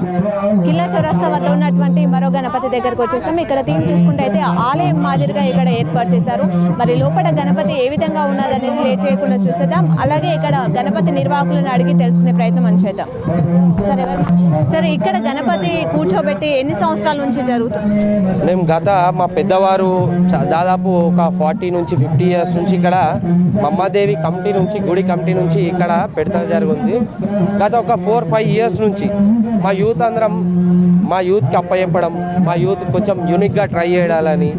Coroa కిల్లా చౌరస్తా వద్ద ఉన్నటువంటి మరో గణపతి దగ్గరకు వచ్చేసాం. ఇక్కడ థీమ్ చూసుకుంటే అయితే ఆలయం మాదిరిగా ఇక్కడ ఏర్పాటు చేశారు. మరి లోపల గణపతి ఏ విధంగా ఉన్నది అనేది లేట్ చేయకుండా చూసేద్దాం. అలాగే ఇక్కడ గణపతి నిర్వాహకులను అడిగి తెలుసుకునే ప్రయత్నం మనం చేద్దాం. సరే సరే ఇక్కడ గణపతి కూర్చోబెట్టి ఎన్ని సంవత్సరాల నుంచి జరుగుతుంది? మేము గత మా పెద్దవారు దాదాపు ఒక ఫార్టీ నుంచి ఫిఫ్టీ ఇయర్స్ నుంచి ఇక్కడ మమ్మాదేవి కమిటీ నుంచి గుడి కమిటీ నుంచి ఇక్కడ పెడతా జరుగుతుంది గత ఒక ఫోర్ ఫైవ్ ఇయర్స్ నుంచి మా యూత్ అందరం మా యూత్కి అప్పచెప్పడం మా యూత్ కొంచెం యూనిక్గా ట్రై చేయాలని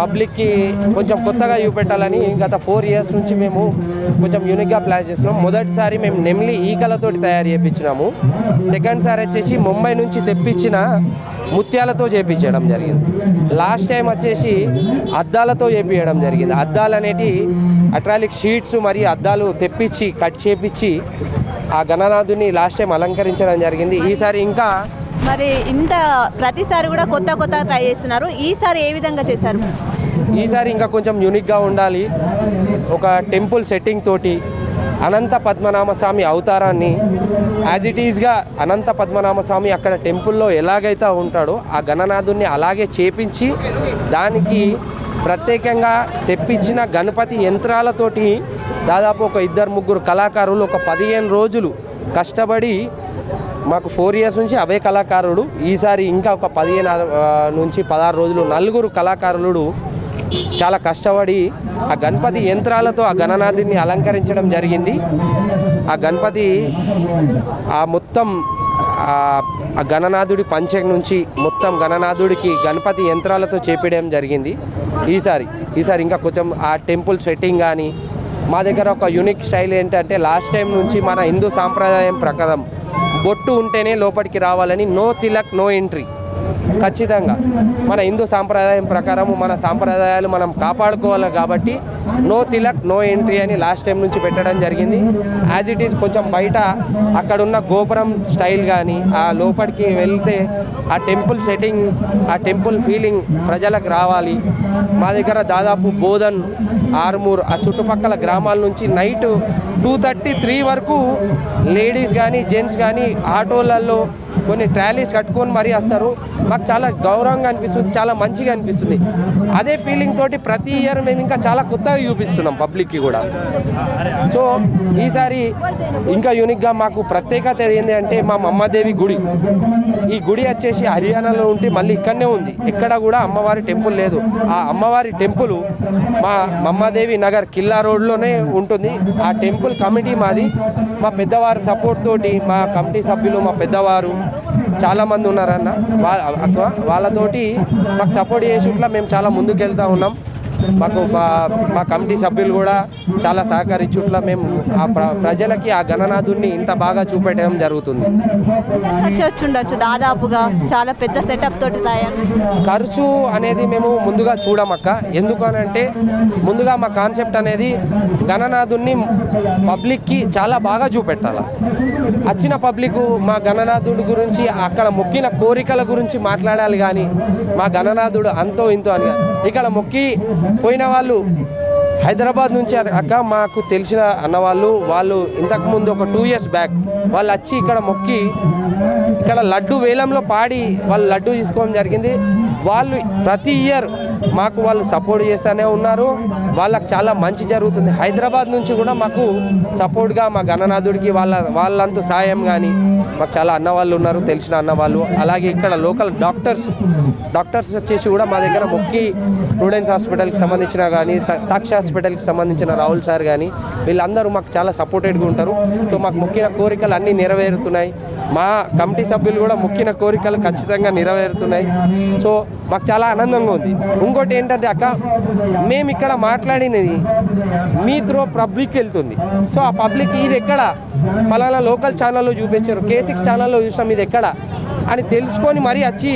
పబ్లిక్కి కొంచెం కొత్తగా చూపెట్టాలని గత ఫోర్ ఇయర్స్ నుంచి మేము కొంచెం యూనిక్గా ప్లాన్ చేస్తున్నాం. మొదటిసారి మేము నెమ్లి ఈకలతోటి తయారు చేయించినాము సెకండ్ సారి వచ్చేసి ముంబై నుంచి తెప్పించిన ముత్యాలతో చేపించడం జరిగింది. లాస్ట్ టైం వచ్చేసి అద్దాలతో చేపించడం జరిగింది. అద్దాలు అనేటి అట్రాలిక్ షీట్స్ మరియు అద్దాలు తెప్పించి కట్ చేపించి ఆ గణనాథుని లాస్ట్ టైం అలంకరించడం జరిగింది. ఈసారి ఇంకా మరి ఇంత ప్రతిసారి కూడా కొత్త కొత్త ట్రై చేస్తున్నారు. ఈసారి ఏ విధంగా చేశారు? ఈసారి ఇంకా కొంచెం యూనిక్గా ఉండాలి. ఒక టెంపుల్ సెట్టింగ్ తోటి అనంత పద్మనాభ స్వామి అవతారాన్ని యాజ్ ఇట్ ఈజ్గా అనంత పద్మనాభ స్వామి అక్కడ టెంపుల్లో ఎలాగైతే ఉంటాడో ఆ గణనాథుని అలాగే చేపించి దానికి ప్రత్యేకంగా తెప్పించిన గణపతి యంత్రాలతోటి దాదాపు ఒక ఇద్దరు ముగ్గురు కళాకారులు ఒక పదిహేను రోజులు కష్టపడి మాకు ఫోర్ ఇయర్స్ నుంచి అవే కళాకారుడు ఈసారి ఇంకా ఒక పదిహేను నుంచి పదహారు రోజులు నలుగురు కళాకారులు చాలా కష్టపడి ఆ గణపతి యంత్రాలతో ఆ గణనాథుని అలంకరించడం జరిగింది. ఆ గణపతి ఆ మొత్తం ఆ- గణనాథుడి పంచం నుంచి మొత్తం గణనాథుడికి గణపతి యంత్రాలతో చేపించడం జరిగింది. ఈసారి ఈసారి ఇంకా కొంచెం ఆ టెంపుల్ సెట్టింగ్ కానీ మా దగ్గర ఒక యూనిక్ స్టైల్ ఏంటంటే లాస్ట్ టైం నుంచి మన హిందూ సాంప్రదాయం ప్రకారం బొట్టు ఉంటేనే లోపలికి రావాలని నో తిలక్ నో ఎంట్రీ. ఖచ్చితంగా. మన హిందూ సాంప్రదాయం ప్రకారం మన సాంప్రదాయాలు మనం కాపాడుకోవాలి కాబట్టి నో తిలక్ నో ఎంట్రీ అని లాస్ట్ టైం నుంచి పెట్టడం జరిగింది. యాజ్ ఇట్ ఈస్ కొంచెం బయట అక్కడున్న గోపురం స్టైల్ కానీ ఆ లోపలికి వెళ్తే ఆ టెంపుల్ సెట్టింగ్ ఆ టెంపుల్ ఫీలింగ్ ప్రజలకు రావాలి. మా దగ్గర దాదాపు బోధన్ ఆర్మూర్ ఆ చుట్టుపక్కల గ్రామాల నుంచి నైట్ టూ థర్టీ త్రీ వరకు లేడీస్ కానీ జెంట్స్ కానీ ఆటోలలో కొన్ని ట్రాలీస్ కట్టుకొని మరీ వస్తారు. మాకు చాలా గౌరవంగా అనిపిస్తుంది చాలా మంచిగా అనిపిస్తుంది. అదే ఫీలింగ్ తోటి ప్రతి ఇయర్ మేము ఇంకా చాలా కొత్తగా చూపిస్తున్నాం పబ్లిక్కి కూడా. సో ఈసారి ఇంకా యూనిక్గా మాకు ప్రత్యేకత ఏంటి అంటే మా అమ్మదేవి గుడి. ఈ గుడి వచ్చేసి హర్యానాలో ఉంటే మళ్ళీ ఇక్కడనే ఉంది. ఇక్కడ కూడా అమ్మవారి టెంపుల్ లేదు. ఆ అమ్మవారి టెంపుల్ మా మమ్మాదేవి నగర్ కిల్లా రోడ్లోనే ఉంటుంది. ఆ టెంపుల్ కమిటీ మాది. మా పెద్దవారి సపోర్ట్ తోటి మా కమిటీ సభ్యులు మా పెద్దవారు చాలామంది ఉన్నారన్న. వాళ్ళ అక్క వాళ్ళతోటి మాకు సపోర్ట్ చేసేట్లా మేము చాలా ముందుకు వెళ్తూ ఉన్నాం. మాకు మా కమిటీ సభ్యులు కూడా చాలా సహకరించుట్లా మేము ఆ ప్ర ప్రజలకి ఆ గణనాథుని ఇంత బాగా చూపెట్టడం జరుగుతుంది. ఖర్చు దాదాపుగా చాలా పెద్ద సెటప్ తోటి ఖర్చు అనేది మేము ముందుగా చూడమక్క. ఎందుకు అని అంటే ముందుగా మా కాన్సెప్ట్ అనేది గణనాథుని పబ్లిక్కి చాలా బాగా చూపెట్టాలి. వచ్చిన పబ్లిక్ మా గణనాథుడి గురించి అక్కడ మొక్కిన కోరికల గురించి మాట్లాడాలి కానీ మా గణనాథుడు అంతో ఇంతో అని. ఇక్కడ మొక్కి పోయిన వాళ్ళు హైదరాబాద్ నుంచి అక్క మాకు తెలిసిన అన్నవాళ్ళు వాళ్ళు ఇంతకుముందు ఒక టూ ఇయర్స్ బ్యాక్ వాళ్ళు వచ్చి ఇక్కడ మొక్కి ఇక్కడ లడ్డు వేలంలో పాడి వాళ్ళు లడ్డు తీసుకోవడం జరిగింది. వాళ్ళు ప్రతి ఇయర్ మాకు వాళ్ళు సపోర్ట్ చేస్తూనే ఉన్నారు. వాళ్ళకి చాలా మంచి జరుగుతుంది. హైదరాబాద్ నుంచి కూడా మాకు సపోర్ట్గా మా గణనాథుడికి వాళ్ళ వాళ్ళంతా సాయం కానీ మాకు చాలా అన్న వాళ్ళు ఉన్నారు తెలిసిన అన్న వాళ్ళు. అలాగే ఇక్కడ లోకల్ డాక్టర్స్ డాక్టర్స్ వచ్చేసి కూడా మా దగ్గర మొక్కి ప్రూడెన్స్ హాస్పిటల్కి సంబంధించిన కానీ తక్ష హాస్పిటల్కి సంబంధించిన రాహుల్ సార్ కానీ వీళ్ళందరూ మాకు చాలా సపోర్టెడ్గా ఉంటారు. సో మాకు మొక్కిన కోరికలు అన్నీ నెరవేరుతున్నాయి. మా కమిటీ సభ్యులు కూడా మొక్కిన కోరికలు ఖచ్చితంగా నెరవేరుతున్నాయి. సో మాకు చాలా ఆనందంగా ఉంది. ఇంకోటి ఏంటంటే అక్క మేము ఇక్కడ మాట్లాడినది మీ త్రో పబ్లిక్ వెళ్తుంది. సో ఆ పబ్లిక్ ఇది ఎక్కడ? పలానా లోకల్ ఛానల్లో చూపించారు. కే సిక్స్ ఛానల్లో చూసినాం ఇది ఎక్కడ? అని తెలుసుకొని మరీ వచ్చి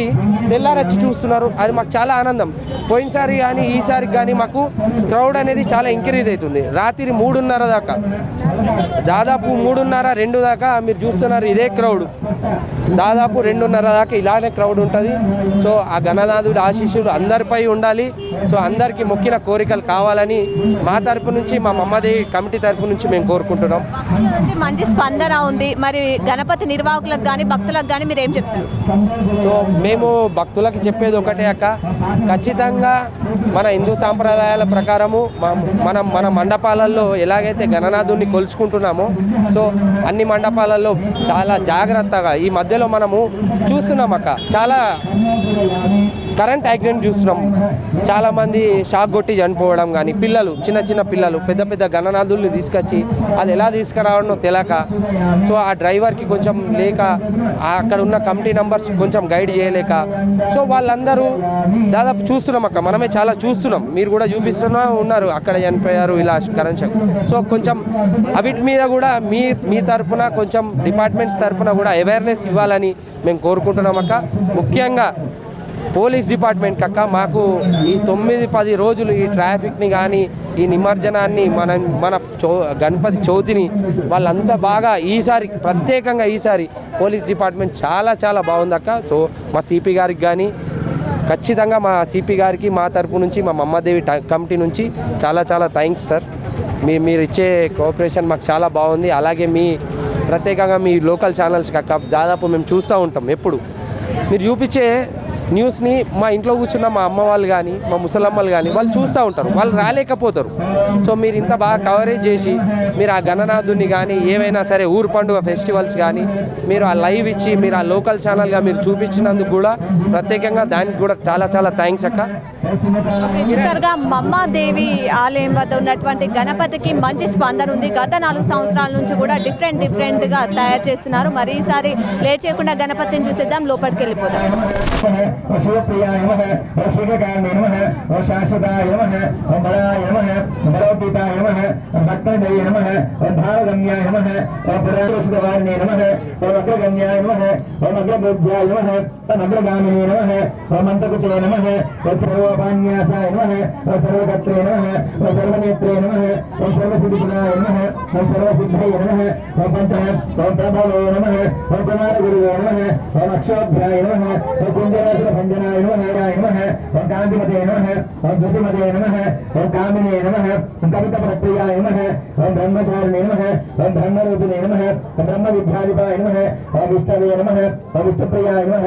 తెల్లారి వచ్చి చూస్తున్నారు. అది మాకు చాలా ఆనందం. పోయినసారి కానీ ఈసారి కానీ మాకు క్రౌడ్ అనేది చాలా ఇంక్రీజ్ అవుతుంది. రాత్రి మూడున్నర దాకా. దాదాపు మూడున్నర రెండు దాకా మీరు చూస్తున్నారు ఇదే క్రౌడ్. దాదాపు రెండున్నర దాకా ఇలానే క్రౌడ్ ఉంటుంది. సో ఆ గణనాథుడి ఆశీస్సులు అందరిపై ఉండాలి. సో అందరికీ మొక్కిన కోరికలు కావాలని మా తరపు నుంచి మా మమ్మదేవి కమిటీ తరపు నుంచి మేము కోరుకుంటున్నాం. మంచి స్పందన ఉంది. మరి గణపతి నిర్వాహకులకు కానీ భక్తులకు కానీ మీరు ఏం చెప్తారు? సో మేము భక్తులకు చెప్పేది ఒకటే అక్క. ఖచ్చితంగా మన హిందూ సాంప్రదాయాల ప్రకారము మనం మన మండపాలలో ఎలాగైతే గణనాథుడిని కొలుచుకుంటున్నామో సో అన్ని మండపాలలో చాలా జాగ్రత్తగా ఈ మధ్యలో మనము చూస్తున్నాం అక్క. చాలా కరెంట్ యాక్సిడెంట్ చూస్తున్నాం. చాలామంది షాక్ కొట్టి చనిపోవడం కానీ పిల్లలు చిన్న చిన్న పిల్లలు పెద్ద పెద్ద గణనాథుల్ని తీసుకొచ్చి అది ఎలా తీసుకురావడనో తెలియక సో ఆ డ్రైవర్కి కొంచెం లేక అక్కడ ఉన్న కమిటీ నంబర్స్ కొంచెం గైడ్ చేయలేక సో వాళ్ళందరూ దాదాపు చూస్తున్నాం అక్క మనమే చాలా చూస్తున్నాం. మీరు కూడా చూపిస్తున్నా ఉన్నారు అక్కడ చనిపోయారు ఇలా కరెంట్ షాక్. సో కొంచెం అవిటి మీద కూడా మీ మీ తరఫున కొంచెం డిపార్ట్మెంట్స్ తరఫున కూడా అవేర్నెస్ ఇవ్వాలని మేము కోరుకుంటున్నాం అక్క. ముఖ్యంగా పోలీస్ డిపార్ట్మెంట్ కక్క మాకు ఈ తొమ్మిది పది రోజులు ఈ ట్రాఫిక్ని కానీ ఈ నిమజ్జనాన్ని మన మన చౌ గణపతి చవితిని వాళ్ళంతా బాగా ఈసారి ప్రత్యేకంగా ఈసారి పోలీస్ డిపార్ట్మెంట్ చాలా చాలా బాగుందక్క సో మా సిపి గారికి కానీ ఖచ్చితంగా మా సిపి గారికి మా తరపు నుంచి మా మమ్మదేవి కమిటీ నుంచి చాలా చాలా థ్యాంక్స్ సార్. మీ మీరు ఇచ్చే కోఆపరేషన్ మాకు చాలా బాగుంది. అలాగే మీ ప్రత్యేకంగా మీ లోకల్ ఛానల్స్ కాక దాదాపు మేము చూస్తూ ఉంటాం ఎప్పుడు. మీరు చూపించే న్యూస్ని మా ఇంట్లో కూర్చున్న మా అమ్మ వాళ్ళు కానీ మా ముసలమ్మలు కానీ వాళ్ళు చూస్తూ ఉంటారు. వాళ్ళు రాలేకపోతారు. సో మీరు ఇంత బాగా కవరేజ్ చేసి మీరు ఆ గణనాథుని కానీ ఏవైనా సరే ఊరు పండుగ ఫెస్టివల్స్ కానీ మీరు ఆ లైవ్ ఇచ్చి మీరు ఆ లోకల్ ఛానల్గా మీరు చూపించినందుకు కూడా ప్రత్యేకంగా దానికి కూడా చాలా చాలా థ్యాంక్స్ అక్క. చూసారుగా మమ్మాదేవి ఆలయం వద్ద ఉన్నటువంటి గణపతికి మంచి స్పందన ఉంది. గత నాలుగు సంవత్సరాల నుంచి కూడా డిఫరెంట్ డిఫరెంట్గా తయారు చేస్తున్నారు. మరి ఈసారి లేట్ చేయకుండా గణపతిని చూసేద్దాం లోపలికి వెళ్ళిపోదాం. तदग्रगामिने नमः स्वमन्तकुटे नमः सर्वोपान्यासाय नम सर्वकत्रे नमः सर्वनेत्रे नमः सर्वसिद्धिगुणाय नम, सर्वसिद्धये नमः स्वपञ्चः स्वप्रभवे नम स्वकुमारगुरुवे नमः स्वमक्षोभ्याय नमः स्वकुञ्जरासुरभञ्जनाय नमः नमः स्वकान्तिमते नमः स्वधृतिमते नमः नम नमः कवितपत्रियाय नम ब्रह्मचारिणे नमः ब्रह्मरूपिणे नमः ब्रह्मविद्याधिपाय नमः विष्णवे नमः विष्णुप्रियाय नमः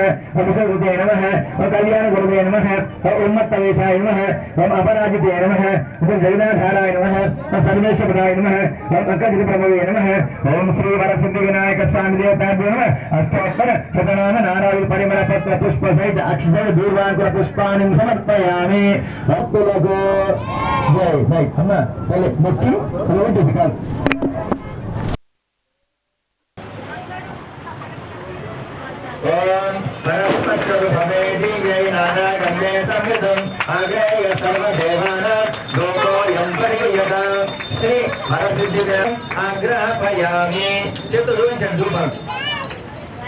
है। अभिषेक नम है। और कल्याण गुरुदेव नम है। और उम्मत तवेशा नम अमुसगुरुदे नमः कल्याणगुरुदे नमः उन्मत्तवेशाय नमः ओम अपराजिते नमः ओम जगन्नाथाराय नम है। हम नमः ओम नम है। ओम श्री वर सिद्धि विनायक स्वामी देवताभ्यो नमः। अष्टोत्तर शतनाम नारायण परिमल पत्र पुष्प सहित अक्षर दूर्वांकुर पुष्पाणि समर्पयामि। भक्तुलको जय जय। अम्मा, पहले मुट्ठी रोटी निकाल and నానాగంగే సంయుతం అగ్రేయ సర్వదేవానాం లోకోయం పరియత శ్రీ వరసిద్ధి ఆగ్రహపయామి చతుర్వింశం ధూపం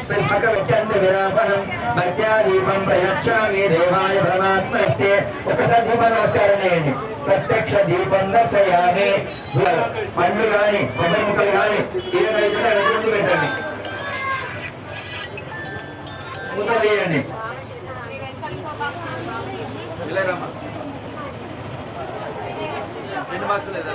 పుష్పకవిత్యంత విరాపహం భక్త్యాదీపం ప్రయచ్చామి. దేవాయ పరమాత్మస్తే ఒకసారి దీప నమస్కారం చేయండి. ప్రత్యక్ష దీపం దర్శయామి. పండ్లు కానీ కొబ్బరి ముక్కలు కానీ ఇరవై ఐదు ముందు పెట్టండి ముందు తీయండి